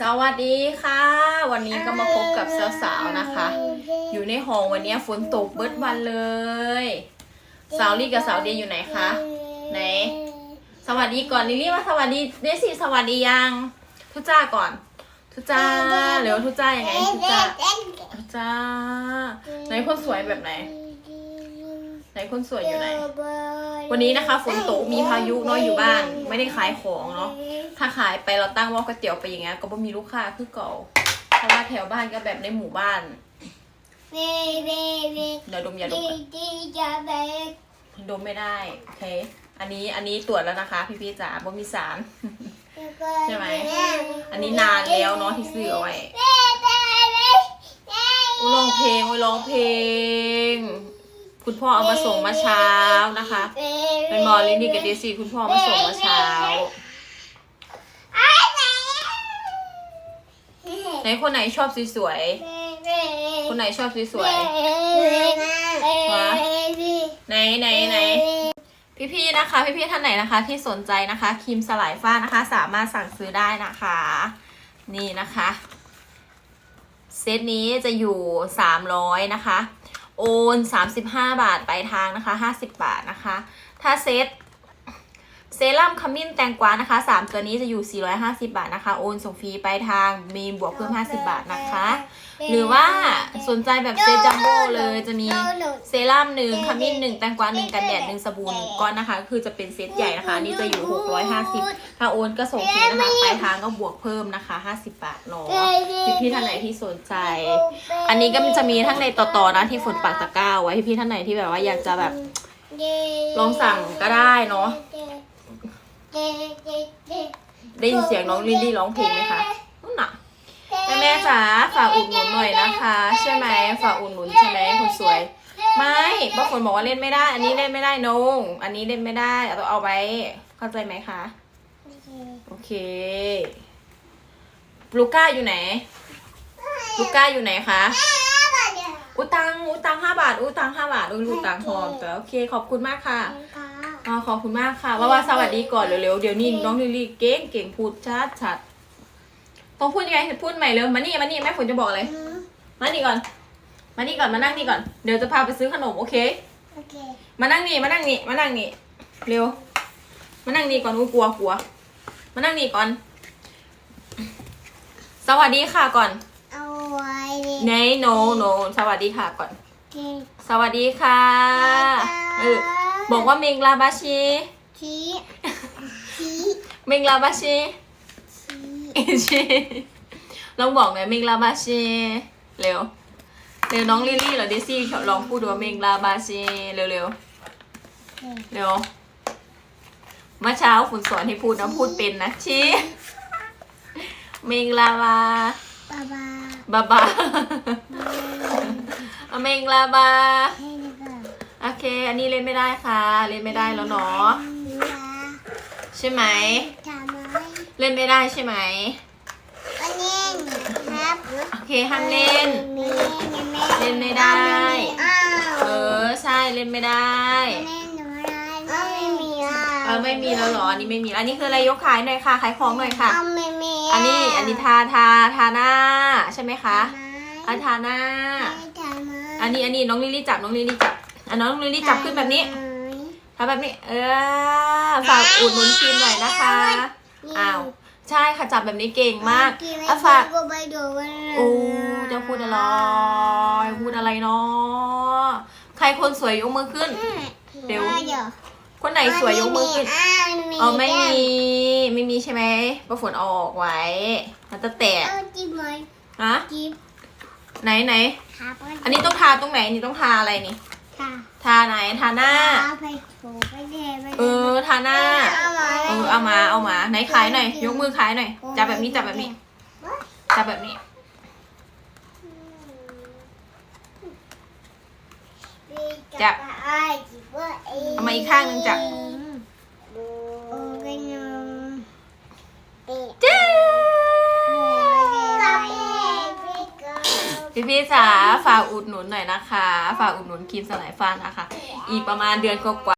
สวัสดีค่ะ วันนี้ก็มาพบกับสาวๆนะคะ อยู่ในห้องวันนี้ฝนตกเบิดวันเลยสาวลี่กับสาวเดียอยู่ไหนคะไหนสวัสดีก่อนลิลลี่มาสวัสดีเดซี่สวัสดียังทุจ้าก่อน ทุจ้าเร็วทุจ้ายังไงทุจ้าทุจ้าไหนคนสวยแบบไหน ไหนคนสวยอยู่ไหน วันนี้นะคะฝนตกมีพายุเน้อยอยู่บ้าน ไม่ได้ขายของเนาะถ้าขายไปเราตั้งว่าก๋วยเตี๋ยวไปอย่างเงี้ยก็บ่มีลูกค้าคือเก่าเพราะว่าแถวบ้านก็แบบในหมู่บ้านเดี๋ยวดมยาดมก่อนดมไม่ได้โอเคอันนี้อันนี้ตรวจแล้วนะคะ พี่พี่ๆจ๋าบ่มีสารใช่ไหมอันนี้นานแล้วเนาะที่ซื้อเอาไว้อุ้ยร้องเพลงอุ้ยร้องเพลง คุณพ่อเอามาส่งมาเช้านะคะ เป็นมอลลินดีกับเดซี่คุณพ่อมาส่งมาเช้าไหนคนไหนชอบสวยๆคนไหนชอบสวยๆไหนไหนไหนพี่ๆนะคะพี่ๆท่านไหนนะคะ ที่สนใจนะคะครีมสลายฝ้านะคะ สามารถสั่งซื้อได้นะคะ นี่นะคะ เซตนี้จะอยู่สามร้อยนะคะ โอนสามสิบห้าบาทไปลายทางนะคะห้าสิบบาทนะคะ ถ้าเซตเซรั่มขมิ้นแตงกวานะคะสามตัวนี้จะอยู่ 450 บาทนะคะ โอนส่งฟรีไปลายทางมีบวกเพิ่ม 50 บาทนะคะ หรือว่า สนใจแบบเซตจัมโบ้เลยจะมีเซรั่มหนึ่งขมิ้นหนึ่งแตงกวาหนึ่งกันแดดหนึ่งสบู่หนึ่งก้อนนะคะ คือจะเป็นเซตใหญ่นะคะอันนี่จะอยู่ 650 ถ้าโอนก็ส่งฟรีนะคะไปลายทางก็บวกเพิ่มนะคะ 50 บาทเนาะพี่ๆท่านไหนที่สนใจ อันนี้ก็จะมีทั้งในต่อๆนะที่ฝนปักตะกร้าไว้พี่ๆท่านไหนที่แบบว่าอยากจะแบบลองสั่งก็ได้เนาะได้ยินเสียงน้องลิลลี่ร้องเพลงไหมคะนั่นน่ะ แม่แม่ๆ จ๋าฝากอุดหนุนหน่อยนะคะ ใช่ไหมฝากอุดหนุนใช่ไหมคนสวย ไม่บางคนบอกว่าเล่นไม่ได้ อันนี้เล่นไม่ได้นงอันนี้เล่นไม่ได้เอาต้องเอาไว้เข้าใจไหมคะโอเคลูก้าอยู่ไหนลูก้าอยู่ไหนคะอุตังอุตังห้าบาทอุตังห้าบาทอุลูตังหอมแต่โอเคขอบคุณมากค่ะอ่าขอบคุณมากค่ะว่าว่าสวัสดีก่อนเร็วๆเดี๋ยวนี้น้องลิลลี่เก่งเก่งพูดชัดชัด ต้องพูดยังไงพูดใหม่เร็วมานี่มานี่แม่ฝนจะบอกเลยมานี่ก่อน มานี่ก่อนมานั่งนี่ก่อนเดี๋ยวจะพาไปซื้อขนมโอเค มานั่งนี่มานั่งนี่มานั่งนี่เร็ว มานั่งนี่ก่อนกูกลัวกลัว มานั่งนี่ก่อน สวัสดีค่ะก่อนเนโนโนสวัสดีค่ะก่อนสวัสดีค่ะเออบอกว่าเมงลาบาชีเมงลาบาชี เอชีลองบอกหน่อยเมงลาบาชีเร็วเร็วน้องลิลลี่เหรอเดซี่ลองพูดดูว่าเมงลาบาชีเร็วเร็วเร็วเมื่อเช้าคุณสอนให้พูดนะพูดเป็นนะชีเมงลาบาบาบาเมงลาบาโอเค อันนี้เล่นไม่ได้ค่ะ เล่นไม่ได้แล้วเนาะใช่ไหม เล่นไม่ได้ใช่ไหมโอเคห้ามเล่น เล่นไม่ได้เออใช่เล่นไม่ได้เออไม่มีแล้วเหรอ อันนี้ไม่มีแล้วอันนี้คืออะไรยกขายหน่อยค่ะ ขายของหน่อยค่ะอันนี้อันนี้ทาทาทาหน้าใช่ไหมคะอันทาหน้าอันนี้อันนี้น้องลิลลี่จับน้องลิลลี่จับอันน้องลิลลี่จับขึ้นแบบนี้ทำแบบนี้ เออฝากอุดหนุนครีมหน่อยนะคะ อ้าวใช่ค่ะจับแบบนี้เก่งมากอะฝากโอ้จะพูดอะไรพูดอะไรเนาะใครคนสวยยกมือขึ้นเดี๋ยวคนไหนสวยยกมือขึ้นเออไม่มีไม่มีใช่ไหมประฝนเอาออกไว้มันจะแตกจิ๊บไหมฮะจิ๊บไหนไหนครับอันนี้ต้องทาตรงไหนนี่ต้องทาอะไรนี่ ค่ะทาไหนทาหน้าไปโผล่ไปเดไปเออทาหน้า เอามาเออเอามาเอามาไหนขายหน่อย ยกมือขายหน่อย จับแบบนี้จับแบบนี้ จับแบบนี้ จับ เอามาอีกข้างหนึ่งจับ โอ้กันยง เจ้ พี่ๆจ๋าฝากอุดหนุนหน่อยนะคะ ฝากอุดหนุนครีมสลายฟ้านะคะ อีกประมาณเดือนกว่า